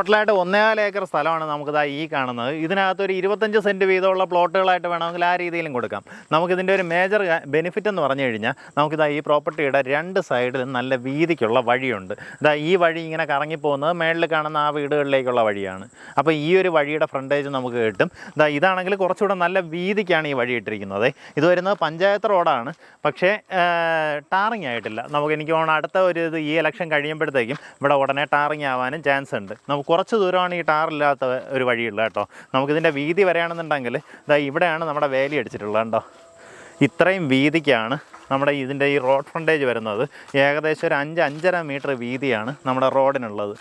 ടോട്ടലായിട്ട് ഒന്നേകാൽ ഏക്കർ സ്ഥലമാണ് നമുക്കിതാ ഈ കാണുന്നത്. ഇതിനകത്ത് ഒരു ഇരുപത്തഞ്ച് സെന്റ് വീതമുള്ള പ്ലോട്ടുകളായിട്ട് വേണമെങ്കിൽ ആ രീതിയിലും കൊടുക്കാം. നമുക്കിതിന്റെ ഒരു മേജർ ബെനിഫിറ്റ് എന്ന് പറഞ്ഞു കഴിഞ്ഞാൽ നമുക്കിതാ ഈ പ്രോപ്പർട്ടിയുടെ രണ്ട് സൈഡിലും നല്ല വീതിക്കുള്ള വഴിയുണ്ട്. ഇതാ ഈ വഴി ഇങ്ങനെ കറങ്ങിപ്പോകുന്നത് മേളിൽ കാണുന്ന ആ വീടുകളിലേക്കുള്ള വഴിയാണ്. അപ്പോൾ ഈ ഒരു വഴിയുടെ ഫ്രണ്ടേജ് നമുക്ക് കിട്ടും. ഇതാ ഇതാണെങ്കിൽ കുറച്ചുകൂടെ നല്ല വീതിക്കാണ് ഈ വഴി ഇട്ടിരിക്കുന്നത്. ഇത് വരുന്നത് പഞ്ചായത്ത് റോഡാണ്. പക്ഷേ ടാറിങ് ആയിട്ടില്ല. നമുക്ക് എനിക്ക് തോന്നുന്നു അടുത്ത ഒരു ഇത് ഈ ഇലക്ഷൻ കഴിയുമ്പോഴത്തേക്കും ഇവിടെ ഉടനെ ടാറിങ് ആവാനും ചാൻസ് ഉണ്ട്. നമുക്ക് കുറച്ച് ദൂരമാണ് ഈ ടാറില്ലാത്ത ഒരു വഴിയുള്ളത് കേട്ടോ. നമുക്കിതിന്റെ വീതി വരെയാണെന്നുണ്ടെങ്കിൽ ഇതാ ഇവിടെയാണ് നമ്മുടെ വേലി അടിച്ചിട്ടുള്ളത് കേട്ടോ ഇത്രയും വീതിക്കാണ് നമ്മുടെ ഇതിന്റെ ഈ റോഡ് ഫ്രണ്ടേജ് വരുന്നത്. ഏകദേശം ഒരു അഞ്ച് അഞ്ചര മീറ്റർ വീതിയാണ് നമ്മുടെ റോഡിനുള്ളത്.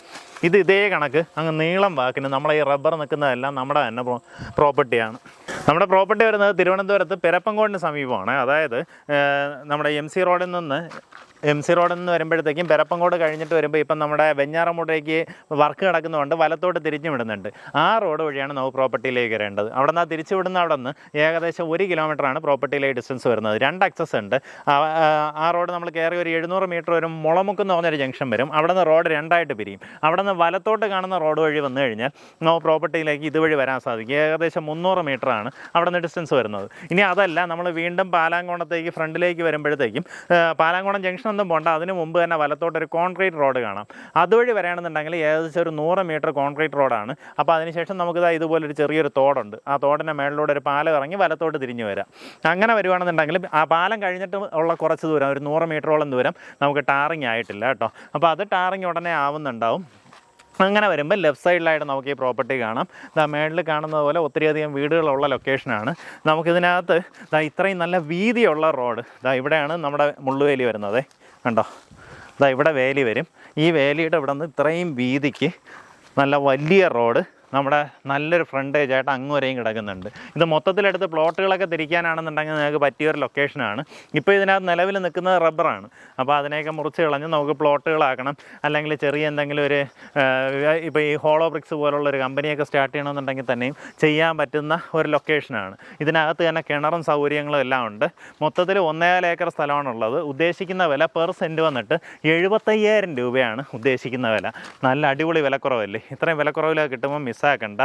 ഇത് ഇതേ കണക്ക് അങ്ങ് നീളം വാക്കിന് നമ്മളെ ഈ റബ്ബർ നിൽക്കുന്നതെല്ലാം നമ്മുടെ തന്നെ പ്രോപ്പർട്ടിയാണ്. നമ്മുടെ പ്രോപ്പർട്ടി വരുന്നത് തിരുവനന്തപുരത്ത് പെരപ്പങ്കോടിന് സമീപമാണ്. അതായത് നമ്മുടെ എം സി റോഡിൽ നിന്ന് എം സി റോഡിൽ നിന്ന് വരുമ്പോഴത്തേക്കും പെരപ്പങ്കോട് കഴിഞ്ഞിട്ട് വരുമ്പോൾ ഇപ്പം നമ്മുടെ വെഞ്ഞാറമൂടേക്ക് വർക്ക് കിടക്കുന്നതുകൊണ്ട് വലത്തോട്ട് തിരിഞ്ഞു വിടുന്നുണ്ട്. ആ റോഡ് വഴിയാണ് നമുക്ക് പ്രോപ്പർട്ടിയിലേക്ക് വരേണ്ടത്. അവിടെ നിന്ന് തിരിച്ചു വിടുന്ന അവിടെ നിന്ന് ഏകദേശം ഒരു കിലോമീറ്ററാണ് പ്രോപ്പർട്ടിയിലേക്ക് ഡിസ്റ്റൻസ് വരുന്നത്. രണ്ട് അക്സസ് ഉണ്ട്. ആ- റോഡ് നമ്മൾ കയറി ഒരു എഴുന്നൂറ് മീറ്റർ വരും. മുളമുക്ക് എന്ന് പറഞ്ഞൊരു ജംഗ്ഷൻ വരും. അവിടെ നിന്ന് റോഡ് രണ്ടായിട്ട് പിരിയും. അവിടെ നിന്ന് വലത്തോട്ട് കാണുന്ന റോഡ് വഴി വന്നു കഴിഞ്ഞാൽ നമുക്ക് പ്രോപ്പർട്ടിയിലേക്ക് ഇതുവഴി വരാൻ സാധിക്കും. ഏകദേശം മുന്നൂറ് മീറ്ററാണ് അവിടെ നിന്ന് ഡിസ്റ്റൻസ് വരുന്നത്. ഇനി അതല്ല നമ്മൾ വീണ്ടും പാലാങ്കോണത്തേക്ക് ഫ്രണ്ടിലേക്ക് വരുമ്പോഴത്തേക്കും പാലാങ്കോണം ജംഗ്ഷൻ ഒന്നും പോകണ്ട അതിന് മുമ്പ് തന്നെ വലത്തോട്ട് ഒരു കോൺക്രീറ്റ് റോഡ് കാണാം. അതുവഴി വരാണെന്നുണ്ടെങ്കിൽ ഏകദേശം ഒരു നൂറ് മീറ്റർ കോൺക്രീറ്റ് റോഡാണ്. അപ്പോൾ അതിനുശേഷം നമുക്കിതാ ഇതുപോലൊരു ചെറിയൊരു തോടുണ്ട്. ആ തോടിന്റെ മേളിലൂടെ ഒരു പാലം ഇറങ്ങി വലത്തോട്ട് തിരിഞ്ഞു വരാം. അങ്ങനെ വരുവാണെന്നുണ്ടെങ്കിൽ ആ പാലം കഴിഞ്ഞിട്ട് ഉള്ള കുറച്ച് ദൂരം ഒരു നൂറ് മീറ്ററോളം ദൂരം നമുക്ക് ടാറിങ് ആയിട്ടില്ല കേട്ടോ. അപ്പോൾ അത് ടാറിങ് ഉടനെ ആവുന്നുണ്ടാവും. അങ്ങനെ വരുമ്പോൾ ലെഫ്റ്റ് സൈഡിലായിട്ട് നമുക്ക് ഈ പ്രോപ്പർട്ടി കാണാം. ദാ മേളിൽ കാണുന്നത് പോലെ ഒത്തിരിയധികം വീടുകളുള്ള ലൊക്കേഷനാണ് നമുക്കിതിനകത്ത് ദാ ഇത്രയും നല്ല വീതിയുള്ള റോഡ് ദാ ഇവിടെയാണ് നമ്മുടെ മുള്ളുവേലി വരുന്നത്. കണ്ടോ? ദാ ഇവിടെ വേലി വരും. ഈ വേലിയുടെ ഇവിടെ നിന്ന് ഇത്രയും വീതിക്ക് നല്ല വലിയ റോഡ് നമ്മുടെ നല്ലൊരു ഫ്രണ്ടേജ് ആയിട്ട് അങ്ങ് വരെയും കിടക്കുന്നുണ്ട്. ഇത് മൊത്തത്തിലെടുത്ത് പ്ലോട്ടുകളൊക്കെ തിരിക്കാനാണെന്നുണ്ടെങ്കിൽ നിങ്ങൾക്ക് പറ്റിയൊരു ലൊക്കേഷനാണ് ഇപ്പോൾ ഇതിനകത്ത് നിലവിൽ നിൽക്കുന്നത് റബ്ബറാണ് അപ്പോൾ അതിനെയൊക്കെ മുറിച്ച് കളഞ്ഞ് നമുക്ക് പ്ലോട്ടുകളാക്കണം അല്ലെങ്കിൽ ചെറിയ എന്തെങ്കിലും ഒരു ഇപ്പോൾ ഈ ഹോളോ ബ്രിക്സ് പോലുള്ള ഒരു കമ്പനിയൊക്കെ സ്റ്റാർട്ട് ചെയ്യണമെന്നുണ്ടെങ്കിൽ തന്നെയും ചെയ്യാൻ പറ്റുന്ന ഒരു ലൊക്കേഷനാണ് ഇതിനകത്ത് തന്നെ കിണറും സൗകര്യങ്ങളും എല്ലാം ഉണ്ട്. മൊത്തത്തിൽ ഒന്നേകാൽ ഏക്കർ സ്ഥലമാണുള്ളത്. ഉദ്ദേശിക്കുന്ന വില പെർ സെന്റ് വന്നിട്ട് എഴുപത്തയ്യായിരം രൂപയാണ് ഉദ്ദേശിക്കുന്ന വില. നല്ല അടിപൊളി വിലക്കുറവല്ലേ? ഇത്രയും വിലക്കുറവിലൊക്കെ കിട്ടുമ്പോൾ മിസ്സാക്കണ്ട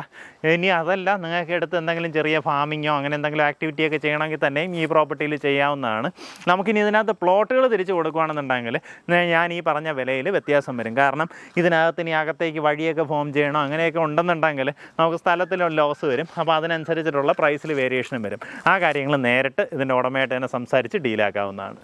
ഇനി അതല്ല നിങ്ങൾക്ക് എടുത്ത് എന്തെങ്കിലും ചെറിയ ഫാമിങ്ങോ അങ്ങനെ എന്തെങ്കിലും ആക്ടിവിറ്റിയൊക്കെ ചെയ്യണമെങ്കിൽ തന്നെയും ഈ പ്രോപ്പർട്ടിയിൽ ചെയ്യാവുന്നതാണ്. നമുക്കിനി ഇതിനകത്ത് പ്ലോട്ടുകൾ തിരിച്ച് കൊടുക്കുകയാണെന്നുണ്ടെങ്കിൽ ഞാൻ ഈ പറഞ്ഞ വിലയിൽ വ്യത്യാസം വരും. കാരണം ഇതിനകത്ത് ഇനി അകത്തേക്ക് വഴിയൊക്കെ ഫോം ചെയ്യണോ അങ്ങനെയൊക്കെ ഉണ്ടെന്നുണ്ടെങ്കിൽ നമുക്ക് സ്ഥലത്തിൽ ലോസ് വരും. അപ്പോൾ അതിനനുസരിച്ചിട്ടുള്ള പ്രൈസിൽ വേരിയേഷനും വരും. ആ കാര്യങ്ങൾ നേരിട്ട് ഇതിന്റെ ഉടമയായിട്ട് തന്നെ സംസാരിച്ച് ഡീലാക്കാവുന്നതാണ്